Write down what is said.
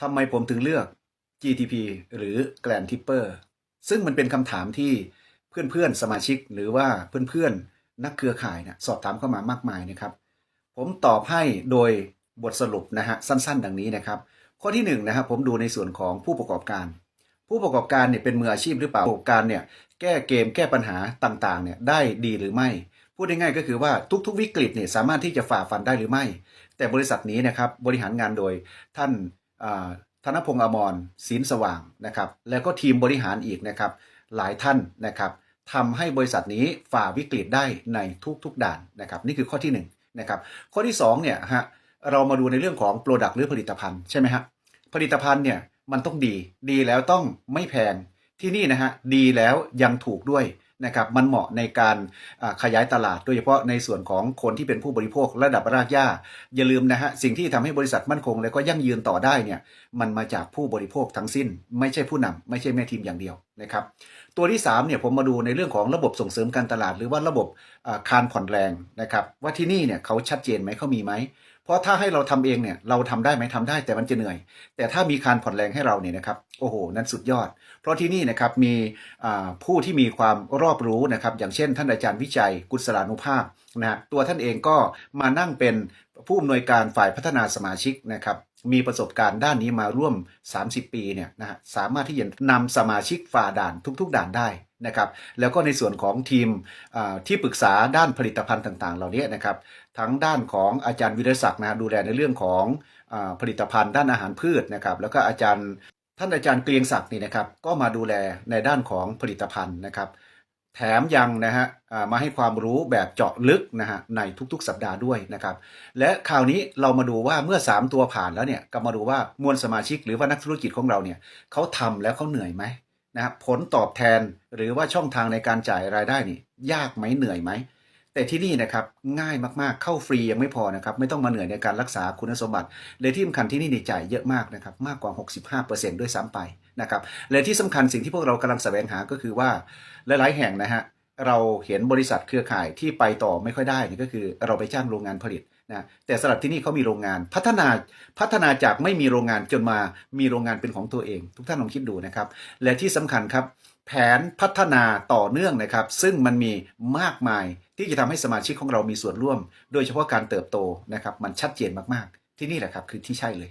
ทำไมผมถึงเลือก GTP หรือ Grand Tipper ซึ่งมันเป็นคำถามที่เพื่อนๆสมาชิกหรือว่าเพื่อนๆนักเครือข่ายนี่ยสอบถามเข้ามามากมายนะครับ ผมตอบให้โดยบทสรุปนะฮะสั้นๆ ดังนี้นะครับ ข้อที่หนึ่งนะครับผมดูในส่วนของผู้ประกอบการ ผู้ประกอบการเนี่ยเป็นมืออาชีพหรือเปล่าประกอบการเนี่ยแก้เกมแก้ปัญหาต่างๆเนี่ยได้ดีหรือไม่ พูดง่ายๆก็คือว่าทุกๆ วิกฤตเนี่ยสามารถที่จะฝ่าฟันได้หรือไม่ แต่บริษัทนี้นะครับบริหารงานโดยท่าน ธนพงษ์อมรศิลสว่างนะครับ แล้วก็ทีมบริหารอีกนะครับ หลายท่านนะครับทำให้บริษัทนี้ฝ่าวิกฤตได้ในทุกๆด่านนะครับ นี่คือข้อที่หนึ่งนะครับข้อที่สองเนี่ยฮะเรามาดูในเรื่องของ Product หรือผลิตภัณฑ์ใช่ไหมฮะผลิตภัณฑ์เนี่ยมันต้องดี ดีแล้วต้องไม่แพงที่นี่นะฮะดีแล้วยังถูกด้วย นะครับมันเหมาะในการขยายตลาด โดยเฉพาะในส่วนของคนที่เป็นผู้บริโภคระดับรากหญ้า อย่าลืมนะฮะสิ่งที่ทำให้บริษัทมั่นคง และก็ยั่งยืนต่อได้เนี่ยมันมาจากผู้บริโภคทั้งสิ้น ไม่ใช่ผู้นำไม่ใช่แม่ทีมอย่างเดียวนะครับตัวที่3เนี่ยผมมาดูในเรื่องของระบบส่งเสริมการตลาด หรือว่าระบบอ่าคานผ่อนแรงนะครับว่าที่นี่เนี่ยเขาชัดเจนไหมเขามีไหม ราะถ้าให้เราทำเองเนี่ยเราทำได้ไหมทำได้แต่มันจะเหนื่อย แต่ถ้ามีคานผ่อนแรงให้เราเนี่ยนะครับโอ้โหนั่นสุดยอด เพราะที่นี่นะครับมีผู้ที่มีความรอบรู้นะครับ อย่างเช่น ท่านอาจารย์วิจัยกุศลานุภาพนะฮะตัวท่านเองก็มานั่งเป็นผู้อำนวยการฝ่ายพัฒนาสมาชิกนะครับมีประสบการณ์ด้านนี้มาร่วม 30 ปีเนี่ยนะฮะสามารถที่จะนำสมาชิกฝ่าด่านทุก ๆ ด่านได้ นะครับแล้วก็ในส่วนของทีมที่ปรึกษาด้านผลิตภัณฑ์ต่าง ๆ เหล่านี้นะครับทั้งด้านของอาจารย์วิรศักดิ์นะดูแลในเรื่องของอผลิตภัณฑ์ด้านอาหารพืชนะครับแล้วก็อาจารย์ท่านอาจารย์เกรียงศักดิ์นี่นะครับก็มาดูแลในด้านของผลิตภัณฑ์นะครับแถมยังนะฮะมาให้ความรู้แบบเจาะลึกนะฮะในทุกๆ สัปดาห์ด้วยนะครับ และคราวนี้เรามาดูว่าเมื่อ 3 ตัวผ่านแล้วเนี่ยก็มาดูว่ามวลสมาชิกหรือว่านักธุรกิจของเราเนี่ยเขาทำแล้วเขาเหนื่อยไหม นะครับผลตอบแทนหรือว่าช่องทางในการจ่ายรายได้นี่ ยากไหมเหนื่อยไหม แต่ที่นี่นะครับง่ายมากๆเข้าฟรียังไม่พอนะครับไม่ต้องมาเหนื่อยในการรักษาคุณสมบัติเลยที่สำคัญที่นี่ในจ่ายเยอะมากนะครับมากกว่า 65%ด้วยซ้ำไปนะครับและที่สำคัญสิ่งที่พวกเรากำลังแสวงหาก็คือว่าหลายๆแห่งนะฮะ เราเห็นบริษัทเครือข่ายที่ไปต่อไม่ค่อยได้นี่ก็คือเราไปจ้างโรงงานผลิตนะแต่สำหรับที่นี่เขามีโรงงานพัฒนาพัฒนาจากไม่มีโรงงานจนมามีโรงงานเป็นของตัวเอง ทุกท่านลองคิดดูนะครับ และที่สำคัญครับ แผนพัฒนาต่อเนื่องนะครับ ซึ่งมันมีมากมายที่จะทำให้สมาชิกของเรามีส่วนร่วม โดยเฉพาะการเติบโตนะครับ มันชัดเจนมากๆ ที่นี่แหละครับคือที่ใช่เลย